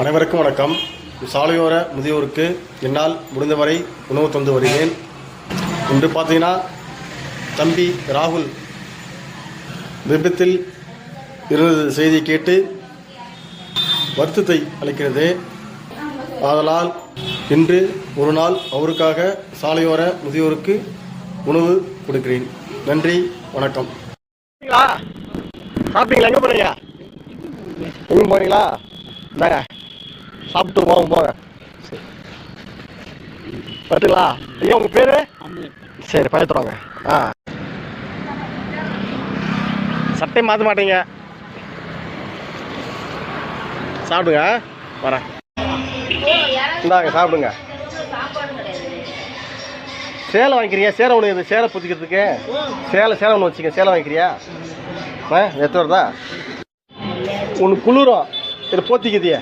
அனைவருக்கும் வணக்கம். சாலையோர முதியோருக்கு என்னால் முடிந்தவரை உணவு தந்து வருகிறேன். இன்று பார்த்தீங்கன்னா தம்பி ராகுல் விபத்தில் இருந்தது செய்தியை கேட்டு வருத்தத்தை அளிக்கிறது. ஆதலால் இன்று ஒரு நாள் அவருக்காக சாலையோர முதியோருக்கு உணவு கொடுக்கிறேன். நன்றி வணக்கம். சாப்பிட்டீங்களா? எங்கே போகிறீங்க எங்கே போகிறீங்களா இந்தாங்க. சாப்பிட்டு போங்க போங்க. சரி. ஐயா உங்கள் பேர்? சரி பயத்துறோங்க ஆ. சட்டை மாற்ற மாட்டீங்க. சாப்பிடுங்க வரேன். இந்தாங்க சாப்பிடுங்க. சேலை வாங்கிக்கிறியா? சேலை ஒன்று இது சேலை புத்திக்கிறதுக்கு. சேலை சேலை ஒன்று வச்சுக்க சேலை வாங்கிக்கிறியா? ஆ எத்தனை வருதா? ஒன்று குளிரும். இது போத்திக்குதியே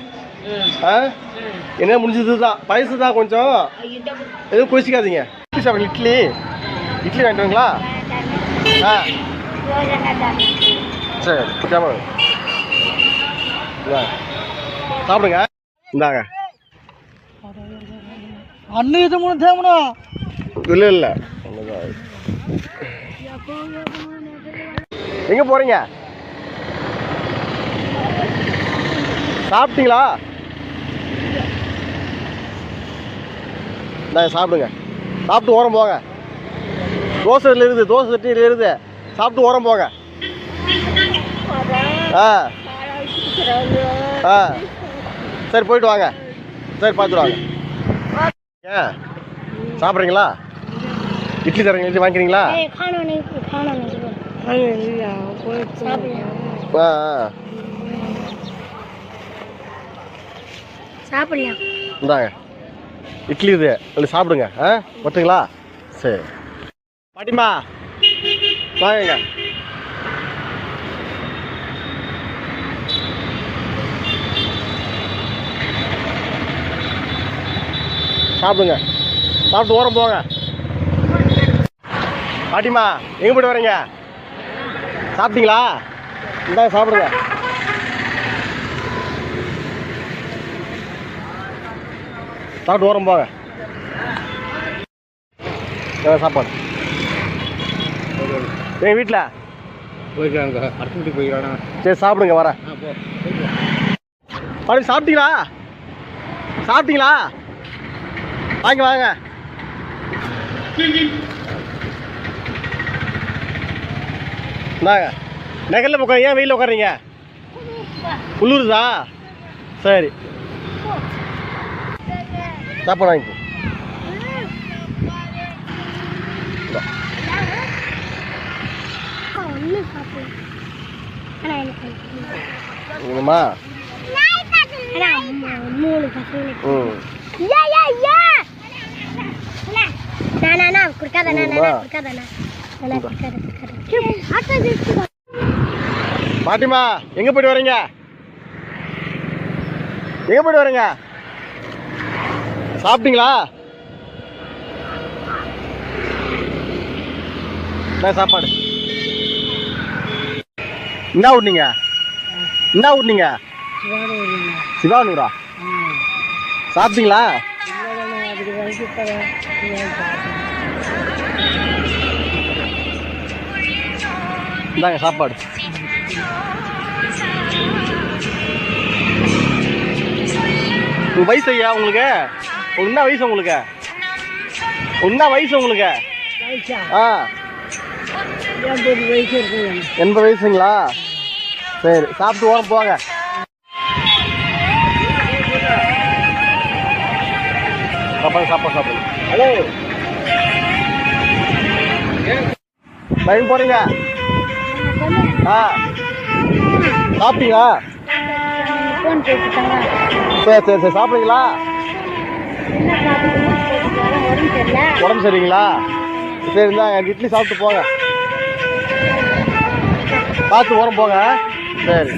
என்ன முடிஞ்சது தான் பயசு தான் கொஞ்சம். எதுவும் குளிச்சிக்காதீங்க. இட்லி. இட்லி வாங்கிட்டுங்களா ஆ. சரி கேமரா சாப்பிடுங்க. இந்தாங்க. அண்ணன் இது மூணு தேவனா இல்லை இல்லை. எங்கே போகிறீங்க சாப்பிட்டீங்களா? இந்த சாப்பிடுங்க. சாப்பிட்டு ஓரம் போங்க. தோசை இருக்குது தோசை சட்டியில் இருக்குது. சாப்பிட்டு ஓரம் போங்க. ஆ. ஆ. சரி போயிட்டு வாங்க. சரி பார்த்துட்டு வாங்க. ஏ சாப்பிட்றீங்களா? இட்லி தரீங்க இட்லி வாங்கிக்கிறீங்களா? ஆ ஆ. சாப்பிடலாம் இந்தாங்க. இட்லி இது. இல்லை சாப்பிடுங்க ஆ? ஒட்டுங்களா சரி. பாட்டிமா வாங்க. சாப்பிடுங்க. சாப்பிட்டு ஓரம் போங்க. பாட்டிமா எங்கே போய்ட்டு வரீங்க? சாப்பிட்டீங்களா? இந்தாங்க சாப்பிடுங்க. சாப்பிட்டு ஓரம் போங்க. சாப்பாடு. எங்கள் வீட்டில் அடுத்த வீட்டுக்கு சரி சாப்பிடுங்க வரேன். பாட்டி சாப்பிட்டீங்களா? சாப்பிட்டீங்களா? வாங்க வாங்க. இந்தாங்க. நகரில் உட்காரு ஏன் வெயிலில் உட்காருங்க? குளிருதா சரி. சாப்பாடு வாங்கிக்கோ. மூணு நான் பாட்டிமா எங்க போயிட்டு வரீங்க? எங்க போயிட்டு வரீங்க? சாப்பிட்டீங்களா? சாப்பாடு? என்ன விட்னீங்க என்ன விட்னீங்க சிவானூரா? சாப்பிட்டீங்களா? இந்தாங்க சாப்பாடு. உங்க வயசு ஐயா உங்களுக்கு? என்ன வயசு உங்களுக்கு? என்ன வயசு உங்களுக்கு? ஆ. எண்பது வயசுங்களா? சரி சாப்பிட்டு ஓரம் போங்க. சாப்பாடு சாப்பாடு சாப்பிடுங்க ஹலோ. லைன் போறீங்க ஆ. சாப்பிட்டீங்களா? சரி சரி சரி சாப்பிடுங்களா உடம்பு சரிங்களா சரி இந்த இட்லி சாப்பிட்டு போங்க. பார்த்து ஓரம் போங்க. சரி.